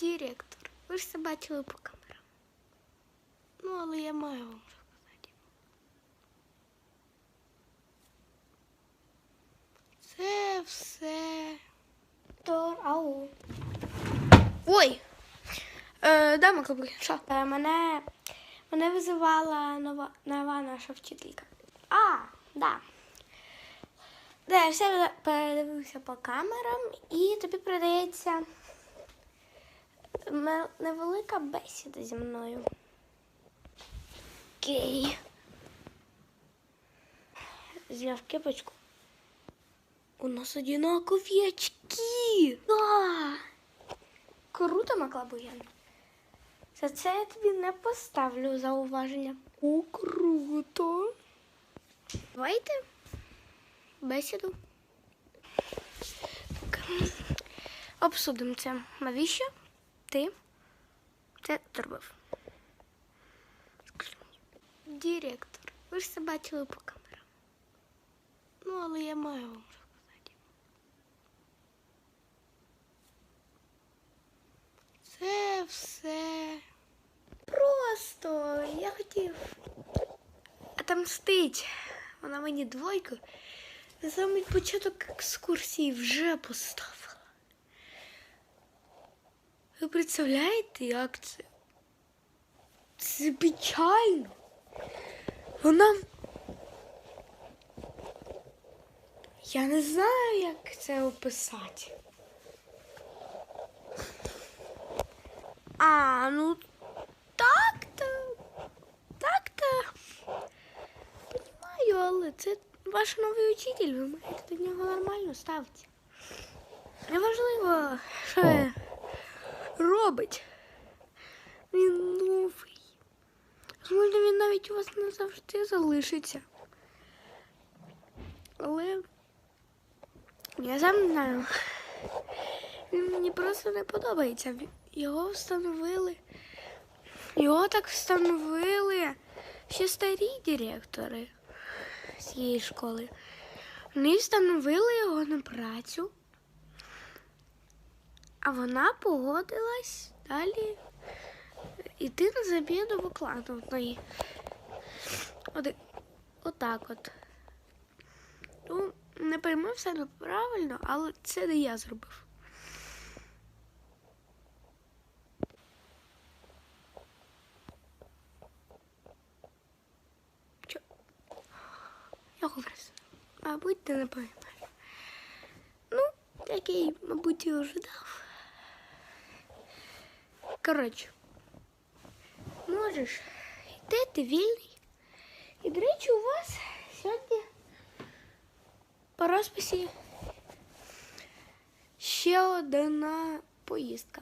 Директор, ви ж це бачили по камерам. Ну, але я маю вам сказати. Це все. То ау. Ой! Е, дама що? Е, мене, мене визивала нова, нова наша вчителька. А, да. Да, я все передивився по камерам і тобі передається ме- невелика бесіда зі мною. Окей. Зняв кепочку. У нас одинакові очки. Да. Круто, Маклабуян. За це я тобі не поставлю зауваження. О, круто. Давайте бесіду. Обсудимо це. Навіщо ти це зробив? Директор, ви ж це бачили по камерам. Ну, але я маю вам сказати. Це все. Просто я хотів отомстить. Вона мені двойку на самий початок екскурсії вже поставила. Ви представляєте, як це? Це печально. Вона. Я не знаю, як це описати. А, ну так-то. Так-то. Понимаю, але це ваш новий учитель, ви маєте до нього нормально ставитися. Неважливо, що він робить. Він новий. Можливо, він навіть у вас не завжди залишиться. Але я сам не знаю. Він мені просто не подобається. Його встановили. Його так встановили ще старі директори цієї школи. Вони встановили його на працю, а вона погодилась далі йти на заміну викладної. От, отак от. Ну, не прийми все неправильно, але це не я зробив. Чо? Я говорю, мабуть, ти не поймеш. Ну, такий, мабуть, і ожидав. Коротше, можеш йти, ти вільний. І, до речі, у вас сьогодні по розписі ще одна поїздка.